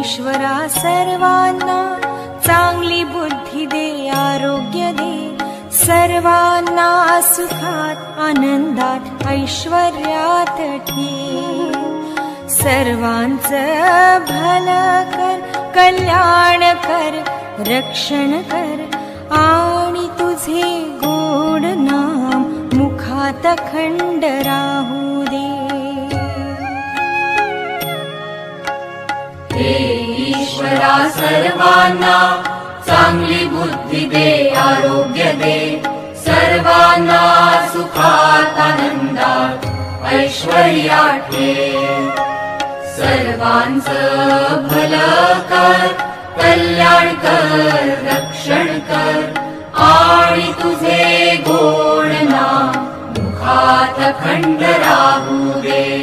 ईश्वरा सर्वांना चांगली बुद्धी दे आरोग्य दे. सर्वांना सुखात आनंदात ऐश्वर्यात ठेव सर्वांचं भलं कर कल्याण कर रक्षण कर. आणि तुझे गोड नाम मुखात खंड राहू हे ईश्वरा सर्वांना चांगली बुद्धी दे आरोग्य दे. सर्वांना सुखात आनंदात ऐश्वर्या ठेव सर्वांचं भलं कर कल्याण कर रक्षण कर. आणि तुझे गोण ना मुखात खंड राहू दे.